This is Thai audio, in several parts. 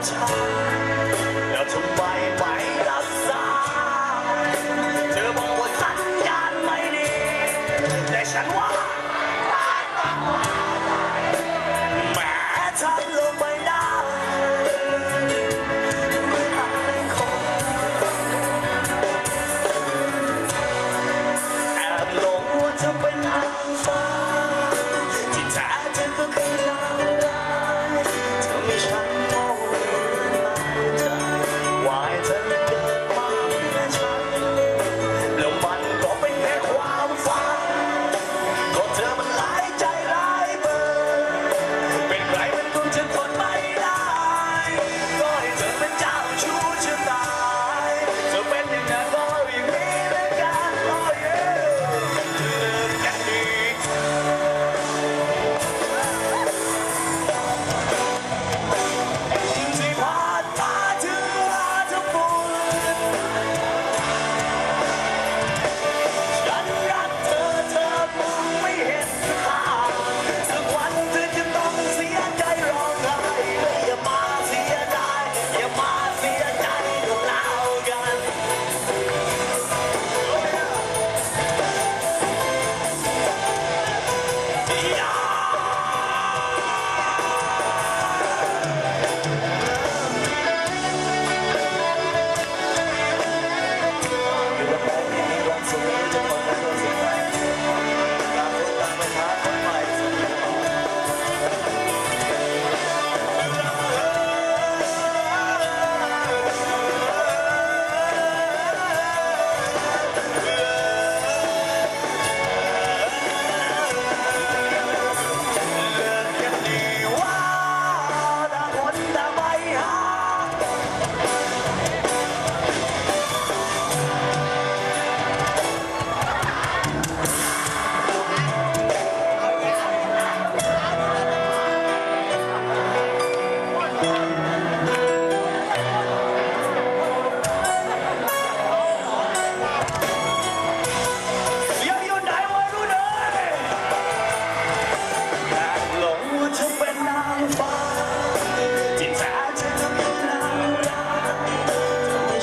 อยู่กับฉันแล้วทำไมไม่รับสายเธอบอกว่าสัญญาณไม่ดีแต่ฉันว่า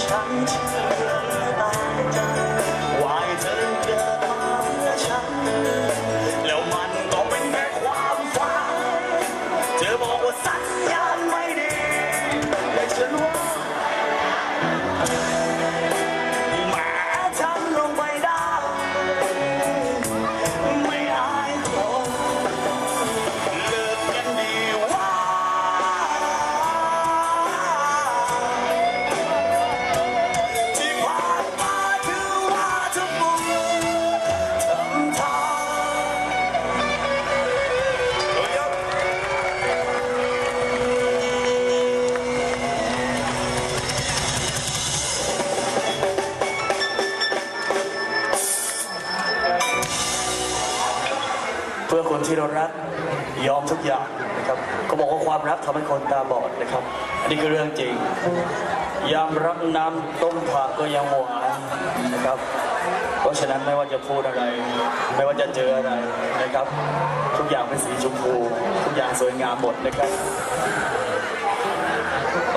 ทำ พื่อคนที่เรารักยอมทุกอย่างนะครับเขาบอกว่าความรักทำให้คนตาบอดนะครับ อันนี้คือเรื่องจริง ยามรักน้ำต้มผักก็ยังหวานนะครับ เพราะฉะนั้นไม่ว่าจะพูดอะไร ไม่ว่าจะเจออะไรนะครับ ทุกอย่างเป็นสีชมพูทุกอย่างสวยงามหมดนะครับ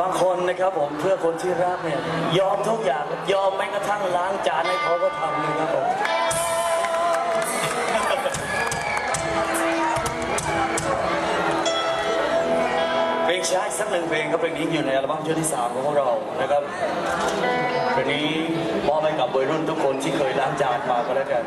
บางคนนะครับผมเพื่อคนที่รักเนี่ยยอมทุกอย่างยอมแม้กระทั่งล้างจานให้เขาก็ทำนะครับผม งช้าอีกสักหนึ่งเพลงครับเพลงนี้อยู่ในอัลบั้มชุดที่สามของพวกเรานะครับเพลงนี้มอบให้กับวัยรุ่นทุกคนที่เคยล้างจานมาก็แล้วกัน